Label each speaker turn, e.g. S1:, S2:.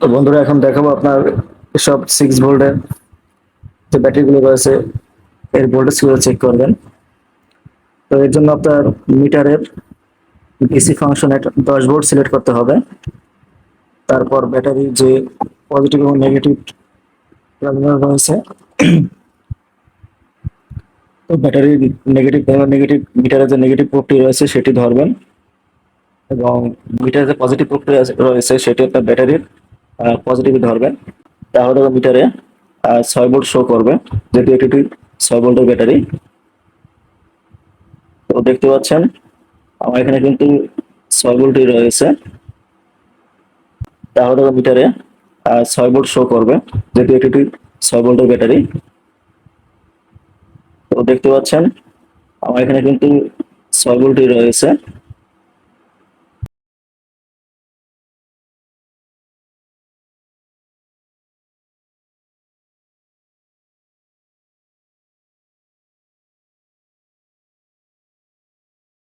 S1: তো বন্ধুরা, এখন দেখাবো আপনার সব সিক্স ভোল্টের যে ব্যাটারিগুলো রয়েছে, এর ভোল্টেজগুলো চেক করবেন। তো এর জন্য আপনার মিটারের ডিসি ফাংশনের দশ ভোল্ট সিলেক্ট করতে হবে। তারপর ব্যাটারির যে পজিটিভ এবং নেগেটিভ টার্মিনাল রয়েছে, তো ব্যাটারির নেগেটিভ নেগেটিভ মিটারের যে নেগেটিভ পোর্টটি রয়েছে, সেটি ধরবেন। এবং মিটারের যে পজিটিভ পোর্টটি রয়েছে, সেটি আপনার ব্যাটারির পজিটিভ ধরবেন তাহলে মিটারে ছয় ভোল্ট শো করবে, যেহেতু একটি ছয় ভোল্টের ব্যাটারি তো দেখতে পাচ্ছেন, আমার এখানে কিন্তু ছয় ভোল্টই রয়েছে। তাহলে মিটারে ছয় ভোল্ট শো করবে, যেহেতু একটি ছয় ভোল্টের ব্যাটারি তো দেখতে পাচ্ছেন, আমার এখানে কিন্তু ছয় ভোল্টই রয়েছে।